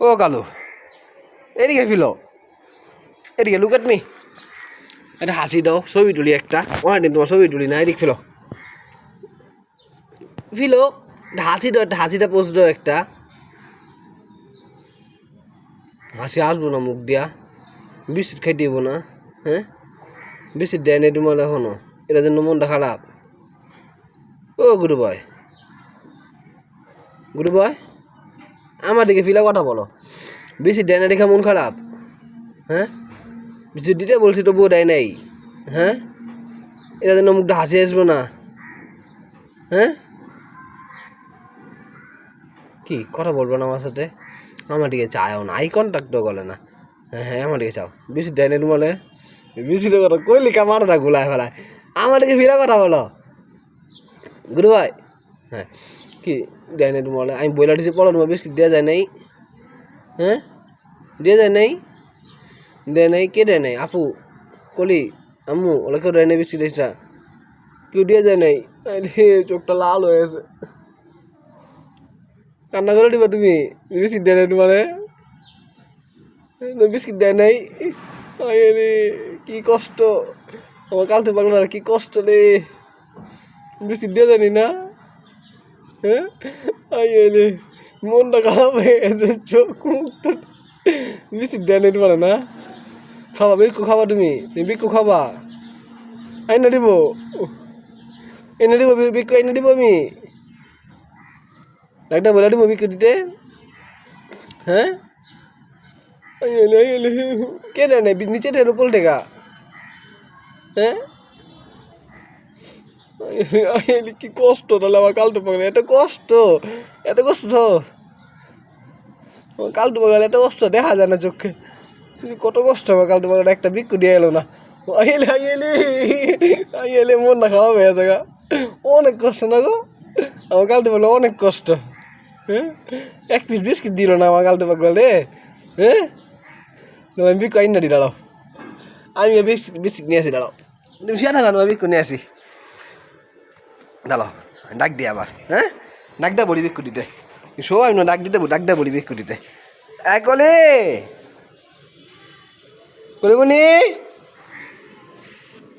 ও কালু, এদিকে ফিলো এদিকে look at me এটা হাসি দাও, ছবি তুলি একটা। অনেকদিন তোমার ছবি তুলি না, এদিক ফিলো ফিলো হাসি দাও, একটা হাসিটা পোস্ট দাও একটা। হাসি আসব না মুখ দিয়া। বিস্কুট খাই দিব না হ্যাঁ? বিস্কুট দেয় না তোমার এখনও, এটা জন্য মনটা খারাপ। ও গুরু বয় গুরু বয় আমার দিকে ফিলা কথা বলো। বেশি দেয় না দেখে মন খারাপ। হ্যাঁ? কিছু দিতে বলছি তবুও দেয় নাই। হ্যাঁ? এটা জন্য মুখটা হাসি আসব না। হ্যাঁ? কি কথা বলব না আমার সাথে? আমার দিকে চায়ও না আই কন্ট্যাক্টও করে না। হ্যাঁ হ্যাঁ আমার দিকে চাও। বেশি দেয় না তোমালে? বেশি কথা কইলি কা মারো না গুলায় ফেলায়। আমার দিকে ফিরা কথা বলো। গুরু ভাই। হ্যাঁ। দেয় নাই তোমালে? আমি বইলা দিছি, পড়ো তোমার বেশি দেওয়া যায় নাই। হ্যাঁ? দেওয়া যায় নাই? দেয় নাই? কে দেয় নাই? আপু, কলি, আম্মু ওরা কেউ দেয় নাই বেশি দিয়েছা কেউ দিয়ে যায় নাই? আরে, চোখটা লাল হয়ে গেছে। কান্না করে দিবা তুমি বিস্কিট দেয় নাই তোমারে বিস্কিট দেয় নাই? কি কষ্ট। আমার কালতে পারল না কি কষ্ট রে। বিস্কিট দিয়ে জানি না? হ্যাঁ? আইলে মনটা খারাপ হয়ে গেছে, চোখ মুখটা দেয় নাই তোমার না। খাবা বিক্কু খাবা তুমি বিক্কু খাবা। আইনা দিব। এনে দিব বিক্কু এনে দিব আমি। ডাক্তার বলে দিব বিক্কু দিতে। হ্যাঁ? কে নাই? নিচে দেয় উপর টেকা হ্যাঁ? কি কষ্ট, তাহলে আমার কালটু পাগলে এত কষ্ট। এত কষ্ট আমার কালটু পাগলে এত কষ্ট, দেখা যায় না চোখে। কত কষ্ট, আমার কালটু পাগলে একটা বিক্কু দিয়ে এলো না। আইলে আইলে আইলে মন না খাওয়া হয়ে জায়গা অনেক কষ্ট না গো। আমার কালটু পাগলে অনেক কষ্ট। হ্যাঁ? এক পিস বিস্কিট দিল না আমার কালটু পাগলে হ্যাঁ? তাহলে আমি বিক্কু আইন না দি, দাঁড়াও। আমি বিস্কিট নিয়ে আসি, দাঁড়াও। শিয়া থাকা আমি বিক্কু নিয়ে আসি। দাঁড়াও ডাক দিয়ে আবার হ্যাঁ? ডাকটা বলি বিক্কু দিতে শো আমি না ডাক দিতে ডাকটা বলি বিক্কু দিতে এক কলে? কলিমনি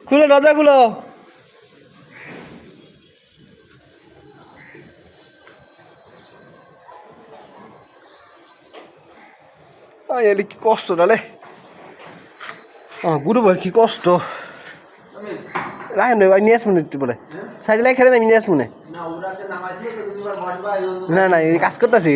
খুলো, দরজা খুলো। এলি, কি কষ্ট আমার গুরু ভাই, কি কষ্ট। নিয়ে সাইডে আমি নিয়ে আসব না না কাজ করতেছি।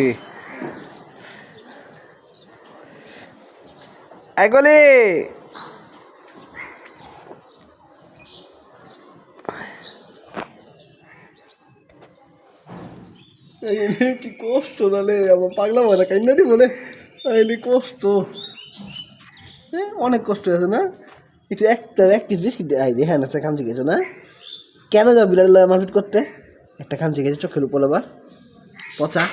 কি কষ্ট তাহলে আমার পাগলা বলে কাইন্দাটি বলে কষ্ট। অনেক কষ্ট আছে না? একটু একটা এক পিস বিস্কিট আই দিয়ে হ্যাঁ একটা খামচি গেছো না? কেন যাও বিলাল মারপিট করতে? একটা খামচি গেছে চোখের উপর আবার। পচা।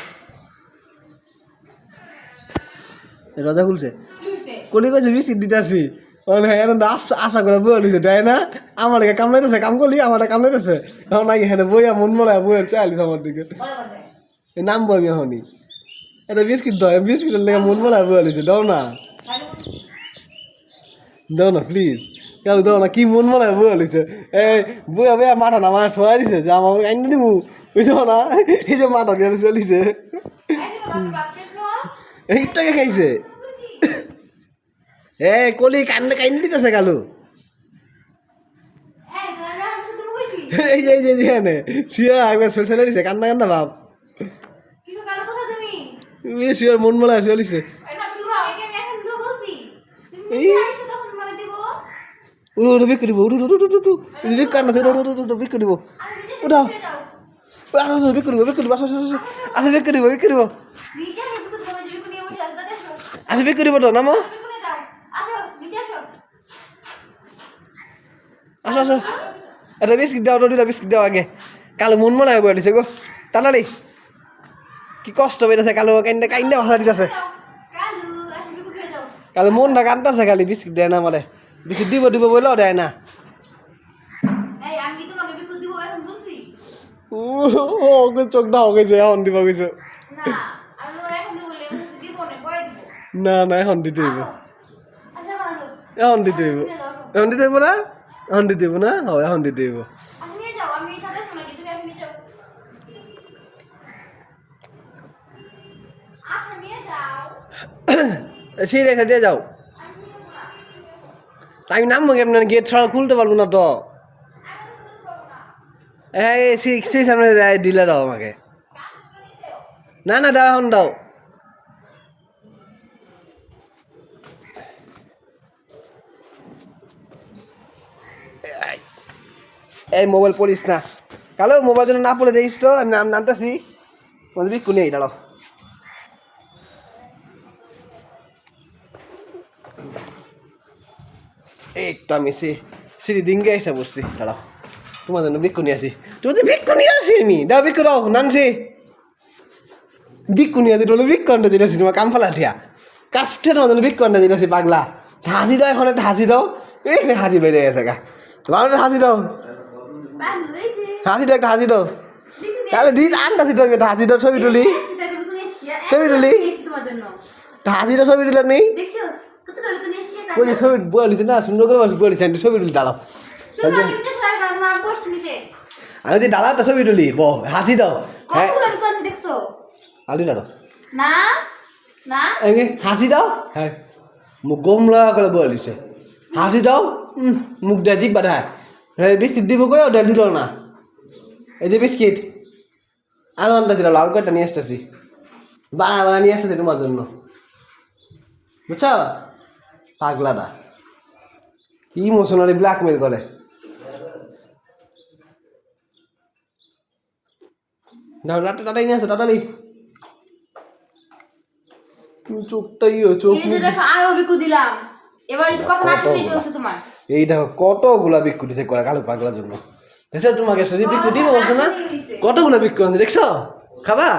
রাজা খুলছে। কলি কইছে বিস্কিট দিতে আসি মানে এখন আশা করে বলিছে দেয় না? আমার দিকে কামড়াইতেছে কাম করলি আমার কামড়াইতেছে। এখন নাকি হ্যাঁ বইয়া মন মলায় বইয়ের চাইলিস আমার দিকে। এই নাম বই এখনই। এটা বিস্কিট দাও বিস্কিটের লেগে মন মলায় বলিছে দাও না। দাও না প্লিজ কেন দাও না কি মন মনে বলেছে এই বইয়া বইয়া মাথা না আমার শোয়া দিছে যে আমার আইন দিব বুঝছ না? এই যে মাথা দিয়ে চলিছে। এইটাকে খাইছে। এ কলি কান্দে কাইন্দি দিতেছে কালু। এই যে এই যে এখানে শুয়ে একবার শোল ছেলে দিছে কান্না কান্না ভাব। এই শুয়ে মন মনে চলিছে। উঠো বিক্রি দিব উঠু উঠু উঠু কান্না উঠু উঠু উঠু বিক্রি দিব উঠাও আসো বিক্রি দিব বিক্রি দিব আসো আসো আসো আসো বিক্রি দিব বিক্রি দিব আসো বিক্রি দিব তো নামো আসো আসো এটা বিস্কিট দাও দুটা বিস্কিট দাও আগে কালো মন মনে হয় বলিছে গো তাড়াতাড়ি কি কষ্ট পেয়েছে কালো কাইন্দা কাইন্দা ভাষা দিতেছে কালো মনটা কান্দাছে খালি বিস্কিট দেয় না মানে বিস্কিট দিব দিব বললেও দেয় না। চোখটা হয়ে গেছে এখন দিব গেছে না দিব দিব না দিব। এখন দিতে আচ্ছা এখন দিতে হইব। এখন দিতে হইব না? এখন দিতে হইব না? হয় এখন দিতে হইব। আপনি নিয়ে যাও আমি আমি নামবো কেমন গেট ছাড়া খুলতে পারব না তো। এই, সেই সামনে দিলে দাও আমাকে। না না, দাও, এখন দাও। এই মোবাইল পড়িস না। কালো মোবাইল যেন না পড়ে, দেখিস তো, আমি নাম নামটাছি তোমাদের বিক্ষু দাঁড়াও। একটু আমি সে সিঁড়ি ডিঙ্গে এসে বসছি। দাঁড়াও তোমার জন্য বিক্ষু নিয়ে আসি। তুমি তো বিক্ষু নিয়ে আসি আমি দাও বিক্ষু দাও নামছি বিক্ষু নিয়ে আসি তোলে বিক্ষু আনতে দিলাছি তোমার কাম ফেলা ঠিয়া। কাজ উঠে তোমার জন্য বিক্ষু আনতে দিলাছি পাগলা। হাসি দাও এখন একটা হাসি দাও। এই হাসি বেড়ে গেছে গা। তোমার হাসি দাও। হাসি দাও একটা হাসি দাও। তাহলে দিন তো আমি একটা হাসি দাও ছবি তুলি। ছবি তুলি? হাসি দাও ছবি তুলে কবি তো বলছি ছবি বলিস না সুন্দর করে বলছি বলিস একটু ছবি তুলি দাঁড়াও। আমি করে যদি দাঁড়াও একটা ছবি তুলি ব হাসি দাও। হ্যাঁ। আলি দাঁড়াও। না? না? হাসি দাও। হ্যাঁ। মুখ গোমলা করে বলিছে হাসি দাও। মুখ দেয় জিভ বাধায় বিস্কিট দিব কই ওটা দিল না। এই যে বিস্কিট। আলু আনতেছি আলু কয়টা নিয়ে আসতেছি। বানা বানা নিয়ে আসতেছি তোমার জন্য। বুঝছ? পাগলাটা কি ইমোশনালি ব্ল্যাকমেল করে? টাটাই নিয়ে আসো টাটালি চোখটাই চোখ এই যে দেখো আরও বিকু দিলাম। এবার কথা না শুনে চলছে তোমার। এই দেখো কতগুলা বিক্রি দিছে করে কালো পাগলার জন্য। দেখছ তোমাকে বিক্রি দিব বলছো না? কতগুলো বিক্রি আছে দেখছ? খাবা?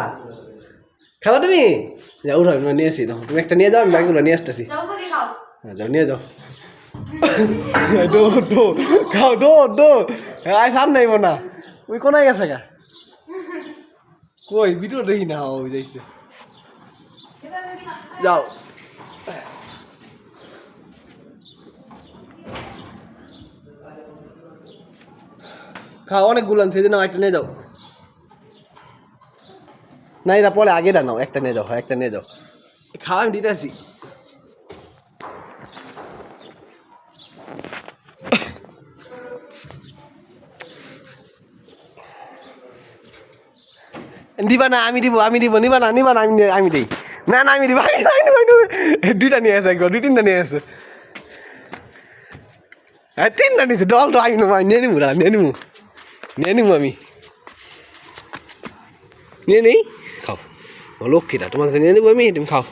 খাবা তুমি? যাও উঠো আমি নিয়ে আসি দেখো তুমি একটা নিয়ে যাও আমি বাকিগুলো নিয়ে আসতেছি। হ্যাঁ যাও নিয়ে যাও ডো ডো খাও ডো ডো আয় সামনে আইব না ওই কোনায় গেছে গা কই ভিডিও দেখি না ওই যাইছে যাও খাও অনেকগুলো আনছে এই জন্য একটা নিয়ে যাও না এটা পরে আগেটা নাও একটা নিয়ে যাও একটা নিয়ে যাও খাওয়া আমি দিতে আসি দিবা না, আমি দিব আমি দিব, নিবা না নিবা না, আমি আমি দিই। না না, আমি দিব, আমি। দুইটা নিয়ে আসে একবার, দুই তিনটা নিয়ে আসে হ্যাঁ তিনটা নিয়েছে ডল তো আমি নেব নিয়ে নিবো না নিয়ে নিবো নিয়ে নিবো আমি। নিয়ে নেই? খাও। লক্ষ্মীটা, তোমার কাছে নিয়ে নেব আমি, তুমি খাও।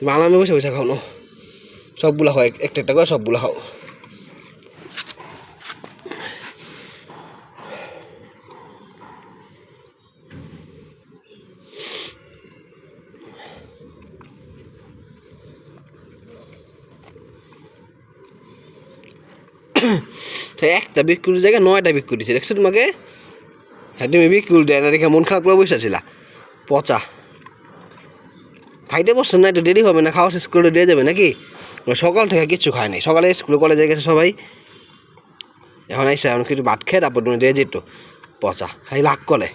তুমি আরামে বসে বসে খাও না সবগুলা খাও, এক- একটা একটা করে সবগুলা খাও। তো একটা বিক্রির জায়গায় নয়টা বিক্রি দিছে দেখছ তোমাকে? হ্যাঁ তুমি বিক্রি দেয় না দেখে মন খারাপ করে বসে আছিলা। পচা। খাইতে বসছো না, একটু দেরি হবে না, খাওয়া শেষ করে দিয়ে যাবে নাকি? সকাল থেকে কিচ্ছু খায় নাই। সকালে স্কুলে, কলেজে গেছে সবাই। এখন এসে এখন কিছু ভাত খেয়ে তারপর তুমি দিয়ে যেত। পচা। খাই লাগ কলে।